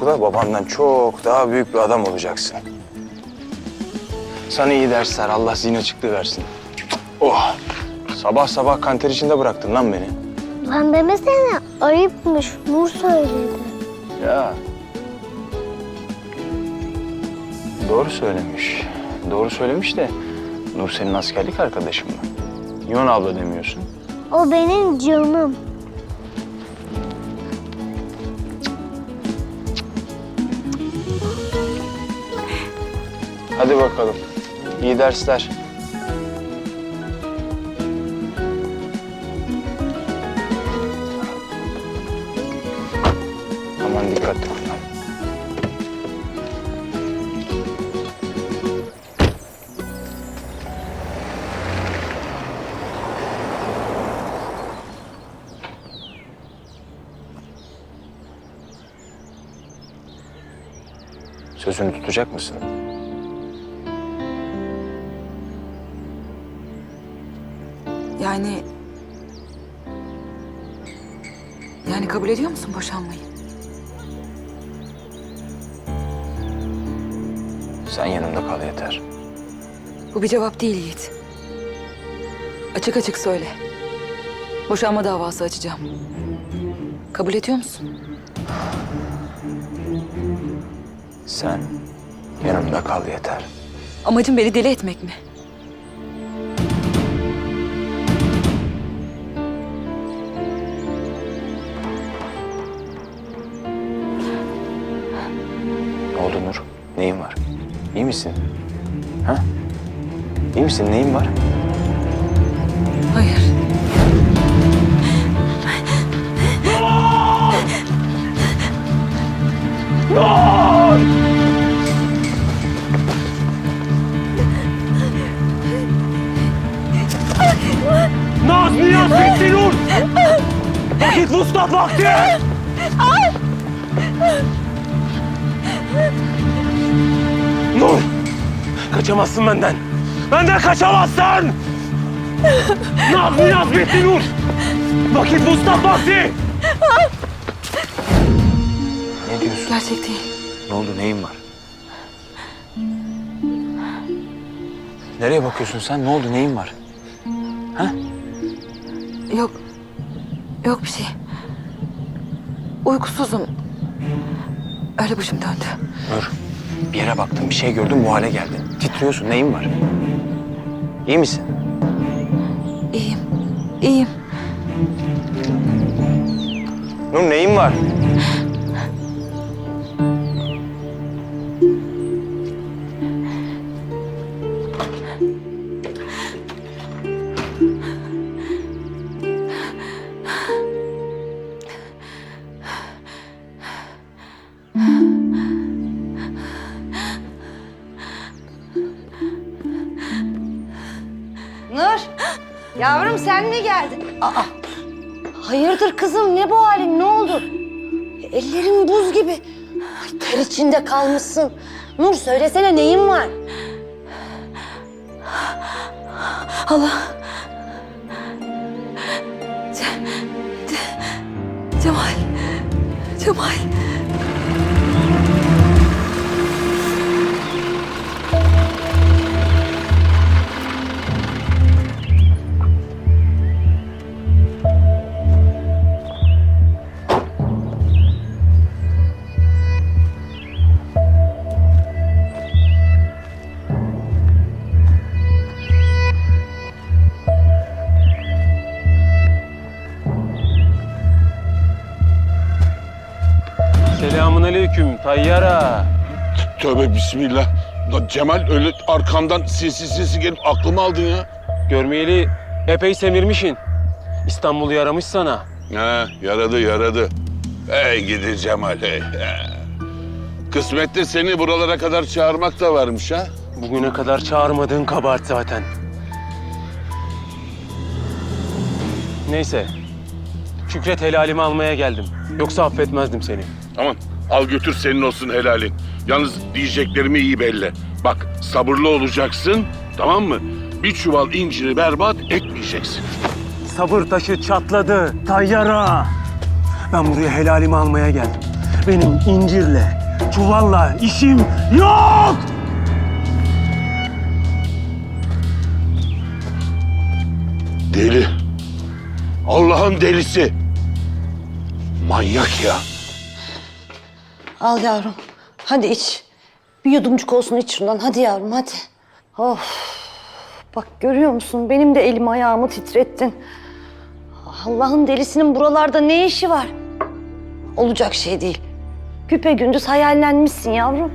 okula babandan çok daha büyük bir adam olacaksın. Sana iyi dersler. Allah zihin açıklığı versin. Oh! Sabah sabah kanter içinde bıraktın lan beni. Ben demesene ayıpmış. Nur söyledi. Ya. Doğru söylemiş. Doğru söylemiş de Nur senin askerlik arkadaşın mı? Yon abla demiyorsun. O benim canım. Hadi bakalım. İyi dersler. Aman dikkatli kullan. Sözünü tutacak mısın? Yani... Yani kabul ediyor musun boşanmayı? Sen yanımda kal yeter. Bu bir cevap değil Yiğit. Açık açık söyle. Boşanma davası açacağım. Kabul ediyor musun? Sen yanımda kal yeter. Amacın beni deli etmek mi? Neyin var? İyi misin? Ha? İyi misin? Neyin var? Hayır. Naz niyaz bitti Nur! Vakit vuslat vakti! Nur! Kaçamazsın benden! Benden kaçamazsın! Naz niyaz bitti Nur! Vakit vuslat vakti! Ne diyorsun? Gerçek değil. Ne oldu? Neyin var? Nereye bakıyorsun sen? Ne oldu? Neyin var? Yok. Yok bir şey. Uykusuzum. Öyle başım döndü. Nur, bir yere baktın, bir şey gördün, bu hale geldin. Titriyorsun. Neyin var? İyi misin? İyiyim. İyiyim. Nur neyin var? Nur, yavrum sen mi geldin? Aa, hayırdır kızım ne bu halin ne oldu? Ellerin buz gibi. Ay, ter içinde kalmışsın. Nur söylesene neyin var? Allah. Ce- Ce- Cemal. Cemal. Tayyara. Tövbe bismillah. Lan Cemal öyle arkamdan sinsi sinsi gelip aklımı aldın ya. Görmeyeli epey semirmişin. İstanbul'u yaramış sana. He yaradı yaradı. Hey gidi Cemal hey. he. Kısmette seni buralara kadar çağırmak da varmış ha. Bugüne kadar çağırmadığın kabahat zaten. Neyse. Şükret helalimi almaya geldim. Yoksa affetmezdim seni. Aman al götür senin olsun helalin. Yalnız diyeceklerimi iyi belli. Bak sabırlı olacaksın tamam mı? Bir çuval inciri berbat etmeyeceksin. Sabır taşı çatladı Tayyara. Ben buraya helalimi almaya geldim. Benim incirle, çuvalla işim yok! Deli. Allah'ın delisi. Manyak ya. Al yavrum. Hadi iç. Bir yudumcuk olsun iç şundan. Hadi yavrum hadi. Of. Bak görüyor musun? Benim de elim ayağımı titrettin. Allah'ın delisinin buralarda ne işi var? Olacak şey değil. Küpe gündüz hayallenmişsin yavrum.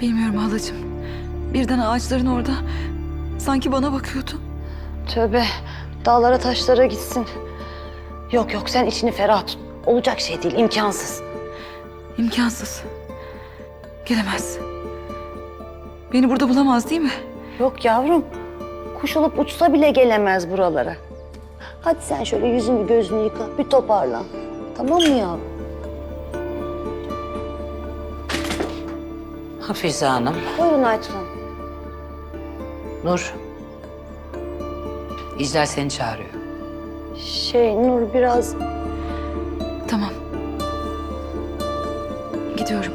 Bilmiyorum halacığım. Birden ağaçların orada sanki bana bakıyordu. Tövbe. Dağlara taşlara gitsin. Yok yok sen içini ferah tut. Olacak şey değil imkansız. İmkansız. Gelemez. Beni burada bulamaz değil mi? Yok yavrum. Kuş olup uçsa bile gelemez buralara. Hadi sen şöyle yüzünü gözünü yıka. Bir toparlan. Tamam mı yavrum? Hafize Hanım, Buyurun Aytun Hanım. Nur. İclal seni çağırıyor. Şey Nur biraz Gidiyorum.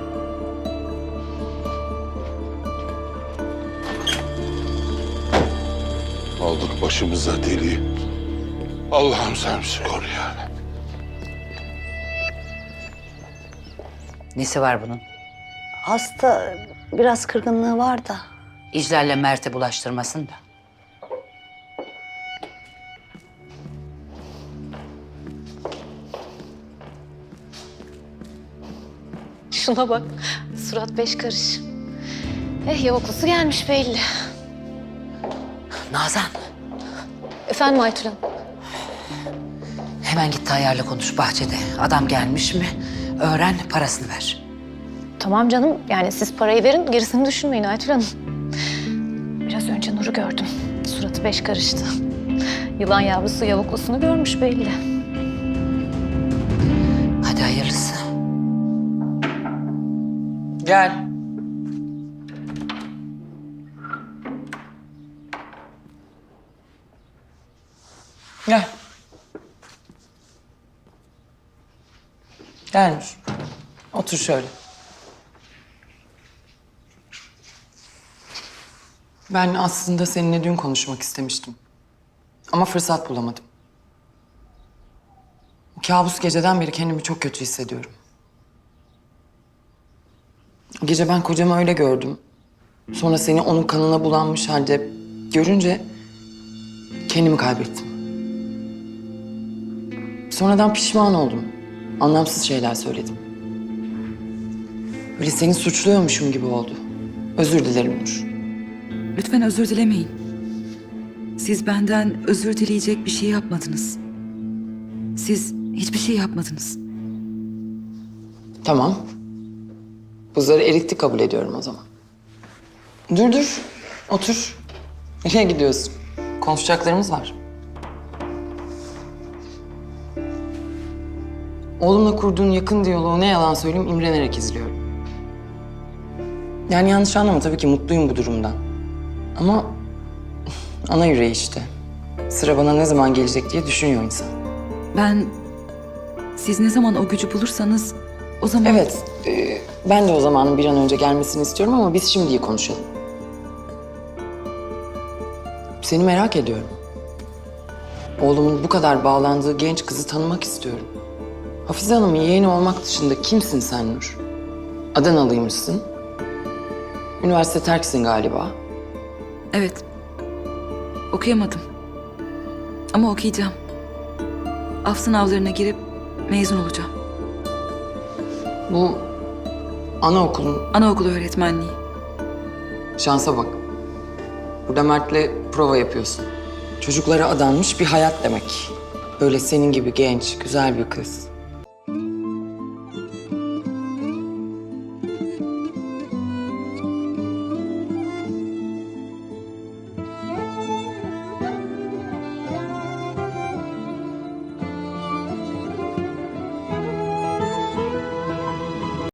Aldık başımıza deli. Allah'ım sen bizi koru ya. Nesi var bunun? hasta biraz kırgınlığı var da. İclal'le Mert'e bulaştırmasın da. Şuna bak. Surat beş karış. Eh yavuklusu gelmiş belli. Nazan, Efendim Aytül Hanım? hemen git Tayyar'la konuş bahçede. Adam gelmiş mi? Öğren, parasını ver. Tamam canım. Yani siz parayı verin gerisini düşünmeyin Aytül Hanım. Biraz önce Nur'u gördüm. Suratı beş karıştı. Yılan yavrusu yavuklusunu görmüş belli. Gel. Gel. Gel Nur. Otur şöyle. Ben aslında seninle dün konuşmak istemiştim. Ama fırsat bulamadım. O kabus geceden beri kendimi çok kötü hissediyorum. Gece ben kocamı öyle gördüm. Sonra seni onun kanına bulanmış halde görünce kendimi kaybettim. Sonradan pişman oldum. Anlamsız şeyler söyledim. Böyle seni suçluyormuşum gibi oldu. Özür dilerim Nur. Lütfen özür dilemeyin. Siz benden özür dileyecek bir şey yapmadınız. Siz hiçbir şey yapmadınız. Tamam. Buzları eritti kabul ediyorum o zaman. Dur dur. Otur. Nereye gidiyorsun? Konuşacaklarımız var. Oğlumla kurduğun yakın diyaloğu ne yalan söyleyeyim imrenerek izliyorum. Yani yanlış anlama tabii ki mutluyum bu durumdan. Ama ana yüreği işte. Sıra bana ne zaman gelecek diye düşünüyor insan. Ben siz ne zaman o gücü bulursanız o zaman Evet, e, ben de o zamanın bir an önce gelmesini istiyorum ama biz şimdiyi konuşalım. Seni merak ediyorum. Oğlumun bu kadar bağlandığı genç kızı tanımak istiyorum. Hafize Hanım'ın yeğeni olmak dışında kimsin sen Nur? Adanalıymışsın. Üniversite terksin galiba. Evet. Okuyamadım. Ama okuyacağım. Af sınavlarına girip mezun olacağım. Bu anaokulun Anaokulu öğretmenliği. şansa bak. Burada Mert'le prova yapıyorsun. Çocuklara adanmış bir hayat demek. Böyle senin gibi genç, güzel bir kız.